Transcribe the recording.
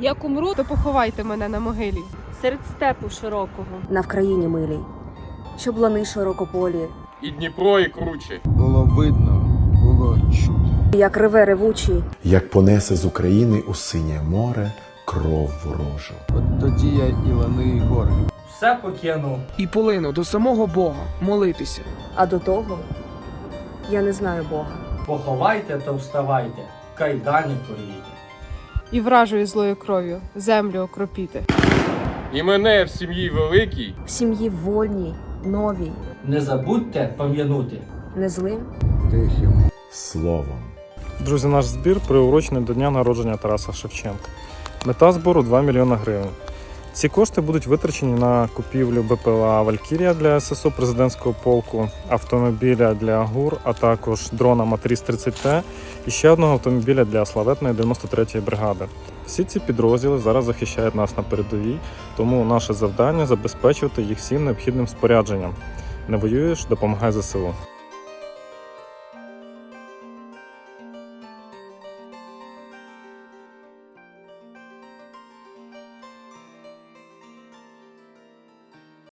Як умру, то поховайте мене на могилі. серед степу широкого. на Вкраїні милій, щоб лани широкополі, І Дніпро, і круче. Було видно, було чути. як реве ревучий, як понесе з України у синє море кров ворожу. От тоді я і лани, і гори. Все покинув. і полину до самого Бога молитися. а до того я не знаю Бога. Поховайте та вставайте, кайдані порвійте. І вражою злою кров'ю землю окропіти. І мене в сім'ї великій В сім'ї вольній, новій, Не забудьте пам'янути. не злим, Тихим. Словом. Друзі, наш збір приурочений до дня народження Тараса Шевченка. Мета збору 2 мільйона гривень. Ці кошти будуть витрачені на купівлю БПЛА Валькірія для ССО президентського полку, автомобіля для ГУР, а також дрона Матріс 30Т і ще одного автомобіля для славетної 93-ї бригади. Всі ці підрозділи зараз захищають нас на передовій, тому наше завдання забезпечувати їх всім необхідним спорядженням. Не воюєш, допомагай ЗСУ.